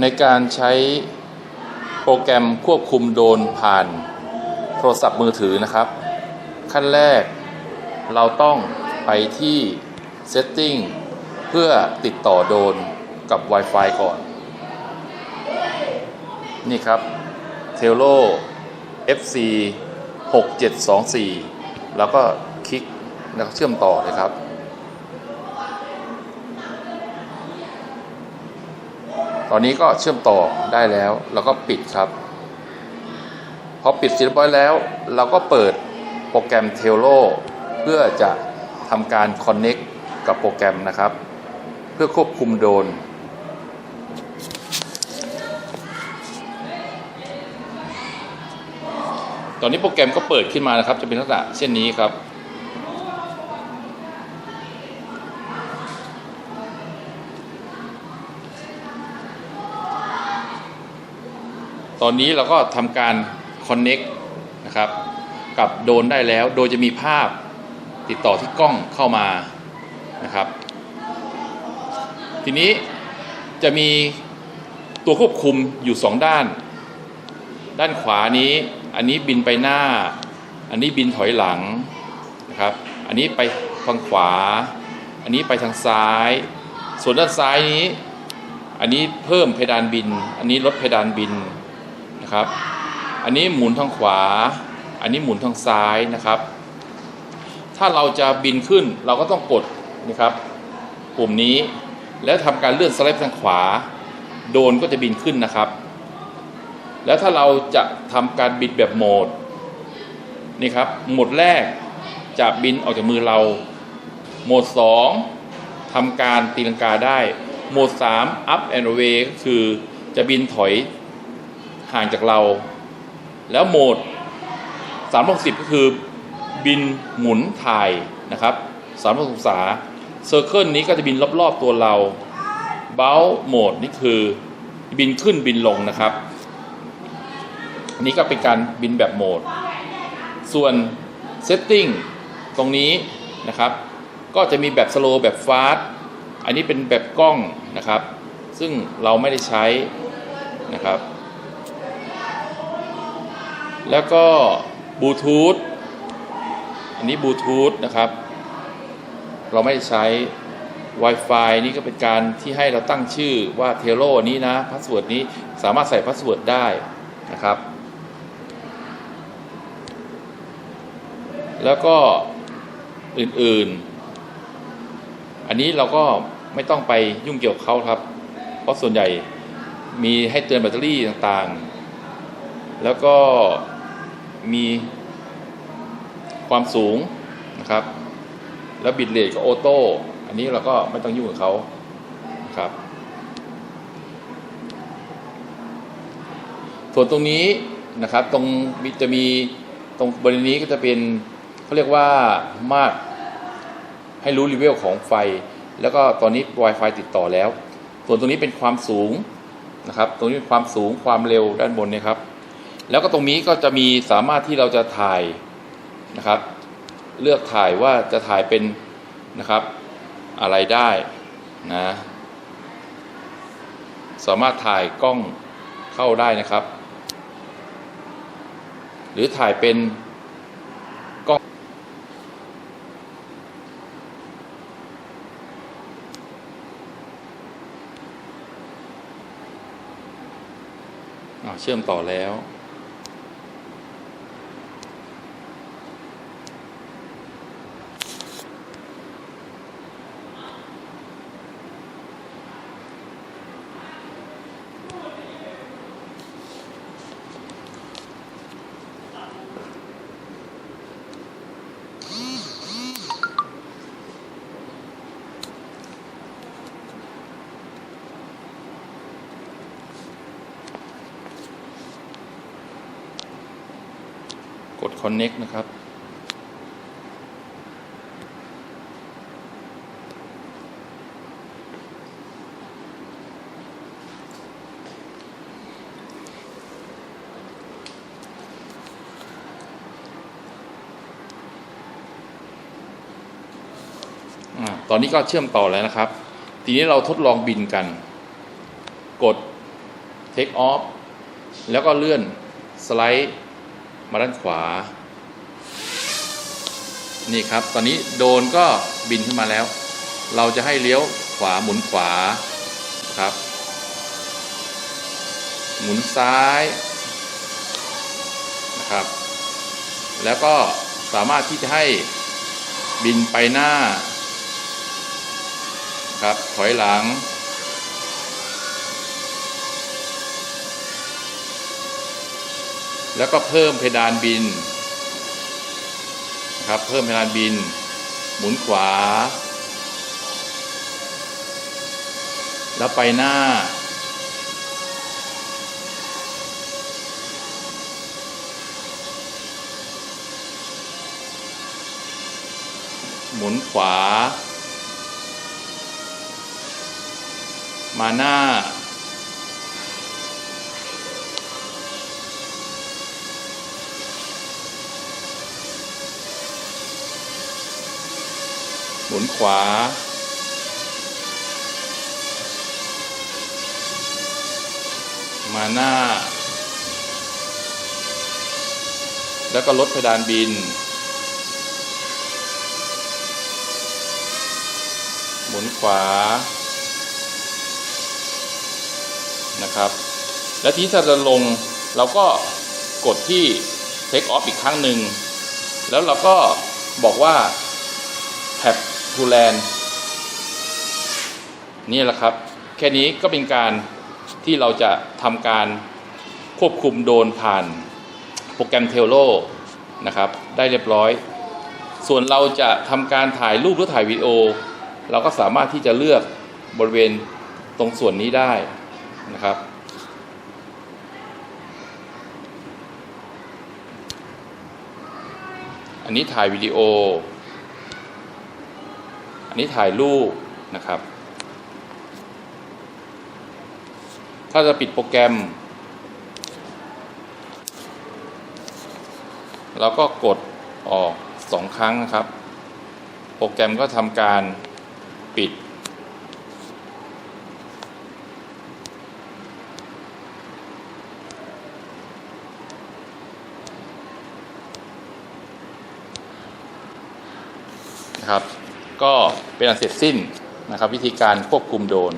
ในการใช้โปรแกรมควบคุมโดรนผ่านโทรศัพท์มือถือนะครับ ขั้นแรกเราต้องไปที่ Setting เพื่อติดต่อโดรนกับ Wi-Fi ก่อน นี่ครับ t e l o FC 6724 แล้วก็คลิกแล้วเชื่อมต่อเลยครับ ตอนนี้ก็เชื่อมต่อได้แล้วเราก็ปิดครับพอปิดเสร็จเรียบร้อยแล้ว เราก็เปิดโปรแกรม t e l o เพื่อจะทำการ Connect กับโปรแกรมนะครับ เพื่อควบคุมโดน ตอนนี้โปรแกรมก็เปิดขึ้นมานะครับ จะเป็นลักษณะเช่นนี้ครับ ตอนนี้เราก็ทำการ Connect นะครับกับโดนได้แล้ว โดยจะมีภาพติดต่อที่กล้องเข้ามานะครับ ทีนี้จะมีตัวควบคุมอยู่ 2 ด้าน ด้านขวานี้ อันนี้บินไปหน้า อันนี้บินถอยหลังนะครับ อันนี้ไปทางขวา อันนี้ไปทางซ้าย ส่วนด้านซ้ายนี้ อันนี้เพิ่มเพดานบิน อันนี้ลดเพดานบิน นะครับ อันนี้หมุนทางขวา อันนี้หมุนทางซ้ายนะครับ ถ้าเราจะบินขึ้นเราก็ต้องกดนะครับปุ่มนี้ แล้วทำการเลื่อนสไลด์ทางขวา โดนก็จะบินขึ้นนะครับ แล้วถ้าเราจะทำการบินแบบโหมดนี่ครับโหมดแรกจะบินออกจากมือเรา โหมด 2ทำการตีลังกาได้ โหมด 3 up and away ก็คือจะบินถอย ห่างจากเรา แล้วโหมด 360 ก็คือบินหมุนถ่ายนะครับ360องศาเซอร์เคิลนี้ก็จะบินรอบ ๆ ตัวเราเบลโหมดนี่คือบินขึ้นบินลงนะครับ นี้ก็เป็นการบินแบบโหมด ส่วน Setting ตรงนี้นะครับ ก็จะมีแบบสโลแบบฟาสต์อันนี้เป็นแบบกล้องนะครับ ซึ่งเราไม่ได้ใช้นะครับ แล้วก็บลูทูธอันนี้บลูทูธนะครับ เราไม่ใช้ Wi-Fi นี่ก็เป็นการที่ให้เราตั้งชื่อว่าเทโลนี้นะพาสเวิร์ดนี้สามารถใส่พาสเวิร์ดได้นะครับ แล้วก็อื่นๆ อันนี้เราก็ไม่ต้องไปยุ่งเกี่ยวกับเขาครับ เพราะส่วนใหญ่มีให้เตือนแบตเตอรี่ต่างๆ แล้วก็มีความสูงนะครับ แล้วบิตเรทก็ออโต้อันนี้เราก็ไม่ต้องยุ่งกับเขาครับ ส่วนตรงนี้นะครับ ตรงจะมีตรงบริเวณนี้ก็จะเป็นเขาเรียกว่ามาตรให้รู้รีเวลของไฟ แล้วก็ตอนนี้ Wi-Fi ติดต่อแล้ว ส่วนตรงนี้เป็นความสูงนะครับ ตรงนี้เป็นความสูงความเร็วด้านบนเนะครับ แล้วก็ตรงนี้ก็จะมีสามารถที่เราจะถ่ายนะครับ เลือกถ่ายว่าจะถ่ายเป็นนะครับอะไรได้นะสามารถถ่ายกล้องเข้าได้นะครับ หรือถ่ายเป็นกล้องอเชื่อมต่อแล้ว ด connect นะครับ ตอนนี้ก็เชื่อมต่อแล้วนะครับ ทีนี้เราทดลองบินกัน กด take off แล้วก็เลื่อนสไลด์ มาด้านขวา นี่ครับ ตอนนี้โดนก็บินขึ้นมาแล้ว เราจะให้เลี้ยวขวาหมุนขวาครับ หมุนซ้ายนะครับ แล้วก็สามารถที่จะให้บินไปหน้าครับถอยหลัง แล้วก็เพิ่มเพดานบินนะครับเพิ่มเพดานบิน หมุนขวา แล้วไปหน้า หมุนขวา มาหน้า หมุนขวา มาหน้า แล้วก็ลดเพดานบิน หมุนขวา นะครับ และที่จะลงเราก็กดที่ take off อีกครั้งหนึ่ง แล้วเราก็บอกว่าแถบ tap to land นี่แหละครับ แค่นี้ก็เป็นการที่เราจะทำการควบคุมโดรนผ่านโปรแกรมเทโลนะครับ ได้เรียบร้อย ส่วนเราจะทำการถ่ายรูปหรือถ่ายวิดีโอ เราก็สามารถที่จะเลือกบริเวณตรงส่วนนี้ได้นะครับอันนี้ถ่ายวิดีโอ นี้ถ่ายรูปนะครับ ถ้าจะปิดโปรแกรม เราก็กดออกสองครั้งนะครับ โปรแกรมก็ทำการปิด นะครับ ก็เป็นอันเสร็จสิ้นนะครับ วิธีการควบคุมโดน